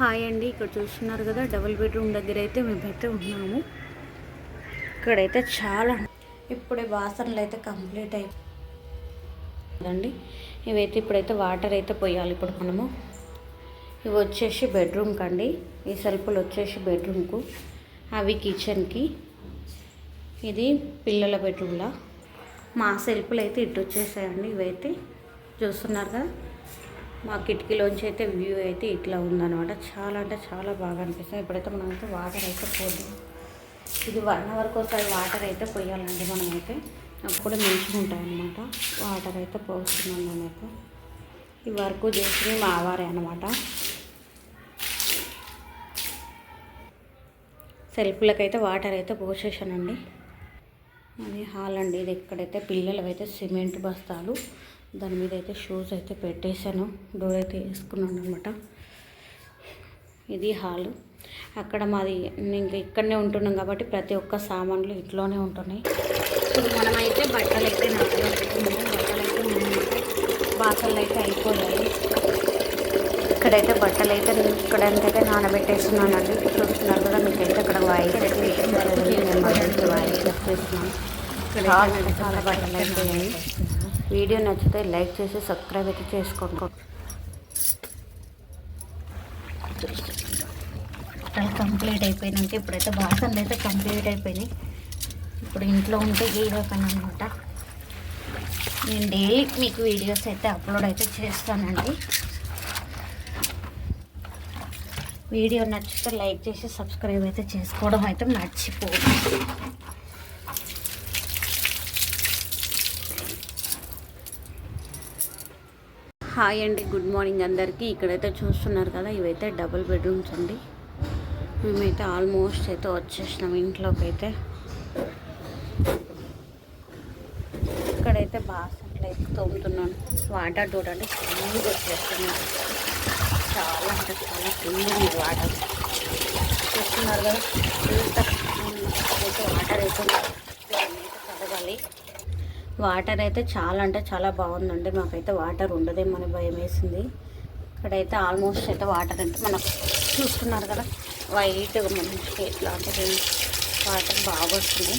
Hi అండి. ఇక్కడ చూస్తున్నారు కదా డబుల్ బెడ్రూమ్ దగ్గర అయితే మేము అయితే ఉన్నాము. ఇక్కడైతే చాలా ఇప్పుడే వాసనలు అయితే కంప్లీట్ అయిపోయిందండి ఇవైతే ఇప్పుడైతే వాటర్ అయితే పోయాలి ఇప్పుడు మనము. ఇవి వచ్చేసి బెడ్రూమ్కి అండి ఈ సెల్ఫ్లు వచ్చేసి బెడ్రూమ్కు. అవి కిచెన్కి. ఇది పిల్లల బెడ్రూమ్లా. మా సెల్ఫ్లు అయితే ఇటు వచ్చేసాయండి ఇవైతే. చూస్తున్నారు కదా? మా కిటికీలోంచి అయితే వ్యూ అయితే ఇట్లా ఉందన్నమాట. చాలా అంటే చాలా బాగా అనిపిస్తుంది. ఇప్పుడైతే మనం అయితే వాటర్ అయితే పోద్దాం ఇది వన్ అవర్కి ఒకసారి వాటర్ అయితే పోయాలండి మనమైతే. అప్పుడు మంచిగా ఉంటాయన్నమాట. వాటర్ అయితే పోస్తున్నాం నేనైతే. ఈ వర్క్ చేసి మా వారే అనమాట సెల్ఫ్లకైతే వాటర్ అయితే పోసేసానండి. అది హాల్ అండి. ఇది ఎక్కడైతే పిల్లలవైతే సిమెంట్ బస్తాలు. దాని మీద అయితే షూస్ అయితే పెట్టేశాను. డోర్ అయితే వేసుకున్నాను అనమాట ఇది హాల్. అక్కడ మాది ఇంకా ఇక్కడనే ఉంటున్నాం కాబట్టి ప్రతి ఒక్క సామాన్లు ఇంట్లోనే ఉంటున్నాయి. ఇప్పుడు మనమైతే బట్టలు అయితే బట్టలు అయితే బాసలు అయితే అయిపోయాయి. ఇక్కడైతే బట్టలు అయితే ఇక్కడ అయితే నానబెట్టేస్తున్నానండి. చూస్తున్నారు కదా అక్కడ వాయిస్ అయితే నేను చేస్తున్నాను చాలా అంటే చాలా బట్టలు అయిపోయాయి వీడియో నచ్చితే లైక్ చేసి సబ్స్క్రైబ్ అయితే చేసుకోండి. బట్టలు కంప్లీట్ అయిపోయినాక ఇప్పుడైతే బాసన్లు అయితే కంప్లీట్ అయిపోయినాయి. ఇప్పుడు ఇంట్లో ఉంటే గీరో అనమాట నేను డైలీ మీకు వీడియోస్ అయితే అప్లోడ్ అయితే చేస్తానండి. వీడియో నచ్చితే లైక్ చేసి సబ్స్క్రైబ్ అయితే చేసుకోవడం అయితే మర్చిపోదు హాయ్ అండి గుడ్ మార్నింగ్ అందరికీ. ఇక్కడైతే చూస్తున్నారు కదా ఇవైతే డబుల్ బెడ్రూమ్స్ అండి. మేమైతే ఆల్మోస్ట్ అయితే వచ్చేసినాం ఇంట్లోకి అయితే ఇక్కడైతే బాసన్లు అయితే తోముతున్నాను. వాటర్ చూడండి ఫుల్గా వచ్చేస్తున్నాను చాలా అంటే చాలా ఫుల్ ఉంది వాటర్. చూస్తున్నారు కదా ఇంత అయితే వాటర్ అయితే కడగాలి వాటర్ అయితే చాలా అంటే చాలా బాగుందండి. మాకైతే వాటర్ ఉండదేమని భయం వేసింది. ఇక్కడైతే ఆల్మోస్ట్ అయితే వాటర్ అంటే మనం చూస్తున్నారు కదా వైట్గా మంచిగా ఎట్లాంటిది వాటర్ బాగా వస్తుంది